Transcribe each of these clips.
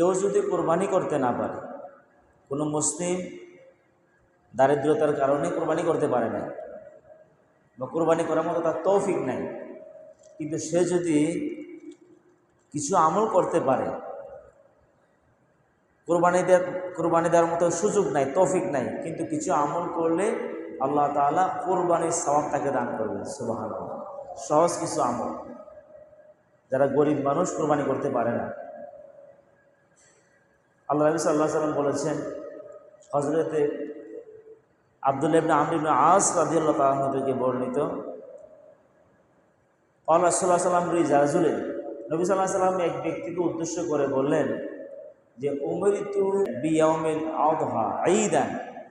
কেউ যদি কোরবানি করতে না পারে, কোনো মুসলিম দারিদ্রতার কারণে কোরবানি করতে পারে না বা কোরবানি করার মতো তার তৌফিক নাই, কিন্তু সে যদি কিছু আমল করতে পারে, কোরবানি দেওয়ার কোরবানি দেওয়ার মতো সুযোগ নাই, তৌফিক নাই, কিন্তু কিছু আমল করলে আল্লাহ তাআলা কোরবানির সওয়াব তাকে দান করবেন সুবাহান সহজ কিছু আমল। যারা গরিব মানুষ কোরবানি করতে পারে না। আল্লাহ নবী সাল্লাহ সাল্লাম বলেছেন হজরতে আবদুল্লাহ ইবনে আমর ইবনে আস রাদিয়াল্লাহু তাআলা থেকে বর্ণিত আল্লাহ সাল্লাহ সাল্লাম রিজাজুলে নবী সাল্লাহ সাল্লাম এক ব্যক্তিকে উদ্দেশ্য করে বললেন যে, উমরিতু বিয়াউমিল আদহা ঈদান।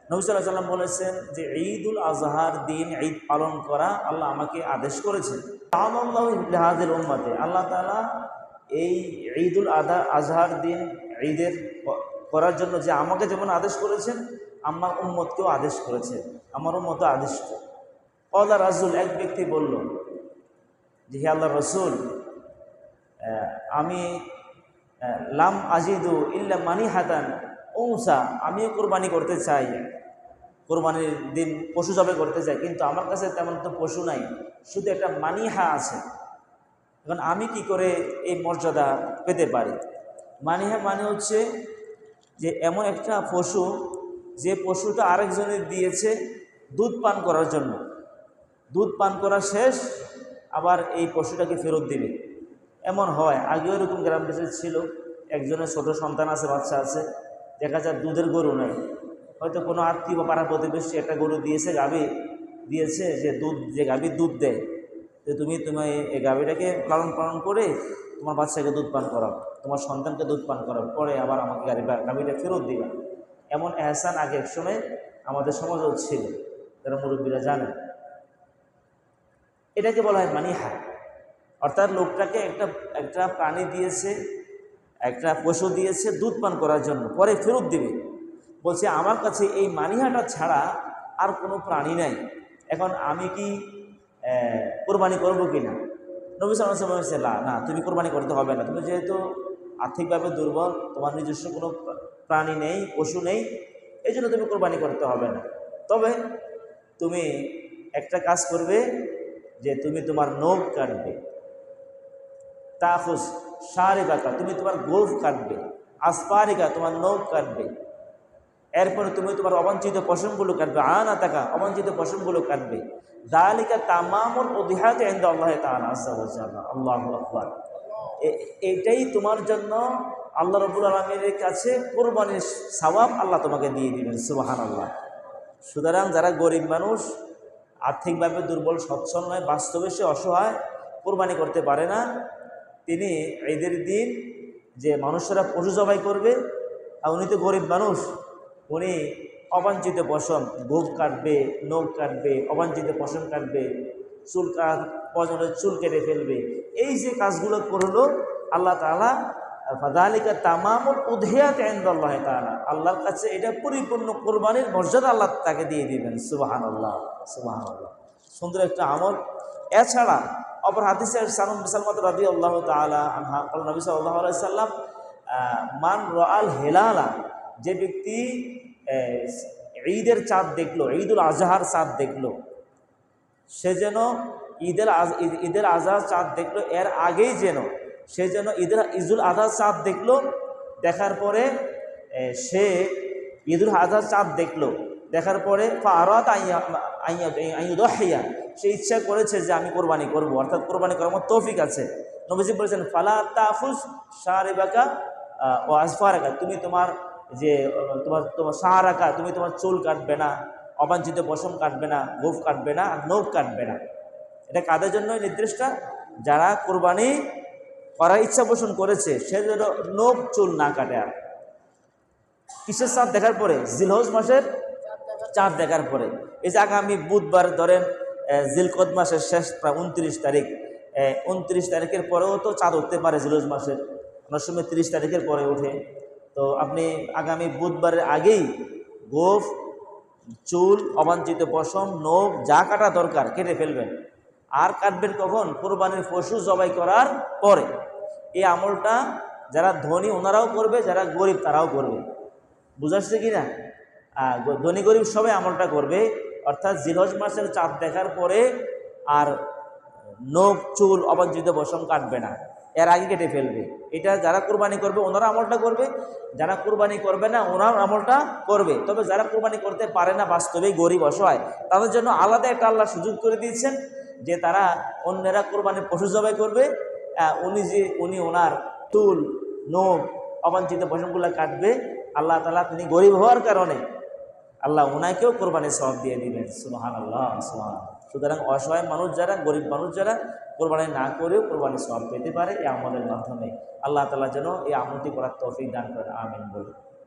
নবী সাল্লাহ সাল্লাম বলেছেন যে, ঈদুল আজহার দিন ঈদ পালন করা আল্লাহ আমাকে আদেশ করেছেন। আল্লাহাদের উম্মাতে, আল্লাহ তাআলা এই ঈদুল আধা আজহার দিন ঈদের করার জন্য যে আমাকে যেমন আদেশ করেছেন, আমার উম্মতকেও আদেশ করেছেন আমার উম্মত আদিষ্ট কলা রাজুল এক ব্যক্তি বলল যে, হে আল্লাহ রসুল আমি লাম আজিদু ইল্লা মানি হাতান ঔসা আমিও কোরবানি করতে চাই। কোরবানির দিন পশু জবে করতে চাই, কিন্তু আমার কাছে তেমন তো পশু নাই, শুধু একটা মানিহা আছে। এখন আমি কি করে এই মর্যাদা পেতে পারি? মানিহা মানে হচ্ছে যে এমন একটা পশু যে পশুটা আরেকজনের দিয়েছে দুধ পান করার জন্য। দুধ পান করা শেষ, আবার এই পশুটাকে ফেরত দিবে। এমন হয়। আগেও এরকম গ্রাম দেশে ছিল, একজনের ছোট সন্তান আছে, বাচ্চা আছে, দেখা যায় দুধের গরু নেই। হয়তো কোনো আত্মীয় বা পাড়া প্রতিবেশী একটা গরু দিয়েছে, গাভী দিয়েছে, যে দুধ, যে গাভী দুধ দেয়। তো তুমি তুমি এই গাভীটাকে লালন পালন করে তোমার বাচ্চাকে দুধ পান করাও, তোমার সন্তানকে দুধ পান করাও, পরে আবার আমাকে গাড়ি গাভীটা ফেরত দিবা। এমন এহসান আগে এক সময় আমাদের সমাজেও ছিল, যারা মুরব্বীরা জানেন এটাকে বলা হয় মানিহা। অর্থাৎ লোকটাকে একটা একটা প্রাণী দিয়েছে, একটা পশু দিয়েছে দুধ পান করার জন্য, পরে ফেরত দিবে। বলছে, আমার কাছে এই মানিহাটা ছাড়া আর কোনো প্রাণী নাই। এখন আমি কি কোরবানি করব কি না নবী সালাম বলছে না না, তুমি কোরবানি করতে হবে না। তুমি যেহেতু আর্থিকভাবে দুর্বল, তোমার নিজস্ব কোনো প্রাণী নেই, পশু নেই এই জন্য তুমি কোরবানি করতে হবে না। তবে তুমি একটা কাজ করবে যে তুমি তোমার নখ কাটবে। তাফুস সারেবাকা তুমি তোমার গোফ কাটবে। আসপারিকা তোমার নখ কাটবে। এরপরে তুমি তোমার অবাঞ্ছিত পশমগুলো কাটবে আনা টাকা অবাঞ্ছিত পশমগুলো কাটবে দালিকা তামামুল অধিহাতে আল্লাহ আল্লাহু আকবার। এটাই তোমার জন্য আল্লাহ রবুল আলমীর কাছে কোরবানির সওয়াব আল্লাহ তোমাকে দিয়ে দিবেন সুবাহান আল্লাহ সুতরাং যারা গরিব মানুষ, আর্থিকভাবে দুর্বল, সচ্ছল নয়, বাস্তবে সে অসহায়, কোরবানি করতে পারে না। তিনি ঈদের দিন যে মানুষেরা পশু জবাই করবে, আর উনি তো গরিব মানুষ উনি অবাঞ্ছিত পশম গোপ কাটবে, নখ কাটবে, অবাঞ্ছিত পশম কাটবে, চুল কাট পজনের চুল কেটে ফেলবে। এই যে কাজগুলো করল, আল্লাহ তালা ফাদালিকা তামামুল উধেয়াত আল্লাহ তালা আল্লাহর কাছে এটা পরিপূর্ণ কোরবানির মর্যাদা আল্লাহ তাকে দিয়ে দিবেন। সুবাহান আল্লাহ সুবাহান আল্লাহ সুন্দর একটা আমল। এছাড়া অপর হাদিসের সালম সালমত রাদি আল্লাহ তালা আনহা নবী সাল্লাহ আলাইসাল্লাম মান রাল হেলালা, যে ব্যক্তি ঈদের চাঁদ দেখল, ঈদুল আজহার চাঁদ দেখল। সে যেন ঈদের ঈদের আজহার চাঁদ দেখল, এর আগেই যেন সে যেন ঈদের ঈদুল আজহার চাঁদ দেখল। দেখার পরে সে ঈদুল আজহার চাঁদ দেখল। দেখার পরে আরাত আইয়া সে ইচ্ছা করেছে যে আমি কোরবানি করব। অর্থাৎ কোরবানি করার মতো তৌফিক আছে। নবীজি বলেছেন, ফালা তাফুস শাহরেবাকা ও আসফারাকা তুমি তোমার যে, তোমার তোমার সাহারাকা তুমি তোমার চুল কাটবে না, অবাঞ্ছিত পশম কাটবে না, গোফ কাটবে না, আর নখ কাটবে না। এটা কাদের জন্য এই নির্দেশটা যারা কোরবানি করার ইচ্ছা পোষণ করেছে, সে যেন নখ চুল না কাটে আর। কিসের চাঁদ দেখার পরে? জিলহজ মাসের চাঁদ দেখার পরে। এই যে আগামী বুধবার ধরেন জিলকদ মাসের শেষ, প্রায় উনত্রিশ তারিখ উনত্রিশ তারিখের পরেও তো চাঁদ উঠতে পারে জিলহজ মাসের। অনেক সময় তিরিশ তারিখের পরে ওঠে। তো আপনি আগামী বুধবারের আগেই গোফ, চুল, অবাঞ্ছিত পশম, নখ, যা কাটা দরকার কেটে ফেলবেন। আর কাটবেন কখন? কোরবানির পশু জবাই করার পরে। এই আমলটা যারা ধনী, ওনারাও করবে, যারা গরিব, তারাও করবে। বুঝাচ্ছে কি না ধনী গরিব সবাই আমলটা করবে। অর্থাৎ জিরহজ মাসের চাঁদ দেখার পরে আর নখ, চুল, অবাঞ্ছিত বসম কাটবে না। এর আগে কেটে ফেলবে। এটা যারা কোরবানি করবে, ওনারা আমলটা করবে। যারা কোরবানি করবে না ওনার আমলটা করবে। তবে যারা কোরবানি করতে পারে না, বাস্তবেই গরিব, অসহায়, তাদের জন্য আলাদা একটা আল্লাহ সুযোগ করে দিয়েছেন যে তারা অন্যেরা কোরবানি পশু জবাই করবে। উনি যে, উনি ওনার চুল নখ, অবাঞ্ছিত বসনগুলো কাটবে, আল্লাহ তালা তিনি গরিব হওয়ার কারণে আল্লাহ ওনাকেও কোরবানি সব দিয়ে দিবেন। সুহান আল্লাহ সুহান সুতরাং অসহায় মানুষ যারা, গরিব মানুষ যারা, কোরবানি না করেও কোরবানি সব পেতে পারে এই আমলের মাধ্যমে। আল্লাহ তালা যেন এই আমলটি করার তৌফিক দান করেন, আমিন বলে।